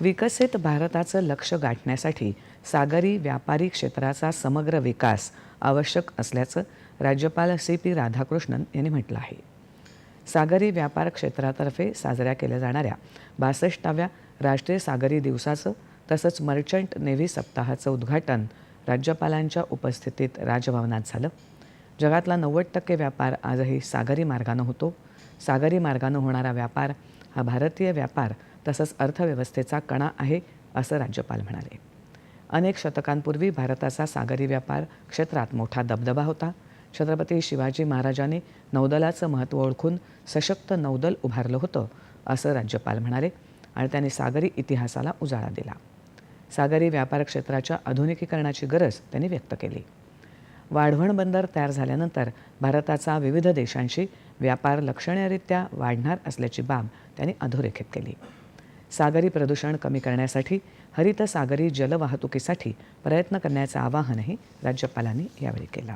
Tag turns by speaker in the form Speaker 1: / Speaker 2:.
Speaker 1: विकसित भारताचं लक्ष गाठण्यासाठी सागरी व्यापारी क्षेत्राचा समग्र विकास आवश्यक असल्याचं राज्यपाल सी पी राधाकृष्णन यांनी म्हटलं आहे. सागरी व्यापार क्षेत्रातर्फे साजऱ्या केल्या जाणाऱ्या बासष्टाव्या राष्ट्रीय सागरी दिवसाचं तसंच मर्चंट नेव्ही सप्ताहाचं उद्घाटन राज्यपालांच्या उपस्थितीत राजभवनात झालं. जगातला नव्वद टक्के व्यापार आजही सागरी मार्गानं होतो. सागरी मार्गानं होणारा व्यापार हा भारतीय व्यापार तसंच अर्थव्यवस्थेचा कणा आहे असं राज्यपाल म्हणाले. अनेक शतकांपूर्वी भारताचा सागरी व्यापार क्षेत्रात मोठा दबदबा होता. छत्रपती शिवाजी महाराजांनी नौदलाचं महत्त्व ओळखून सशक्त नौदल उभारलं होतं असं राज्यपाल म्हणाले आणि त्यांनी सागरी इतिहासाला उजाळा दिला. सागरी व्यापार क्षेत्राच्या आधुनिकीकरणाची गरज त्यांनी व्यक्त केली. वाढवण बंदर तयार झाल्यानंतर भारताचा विविध देशांशी व्यापार लक्षणीयरित्या वाढणार असल्याची बाब त्यांनी अधोरेखित केली. सागरी प्रदूषण कमी करण्यासाठी हरित सागरी जलवाहतुकीसाठी प्रयत्न करण्याचं आवाहनही राज्यपालांनी यावेळी केलं.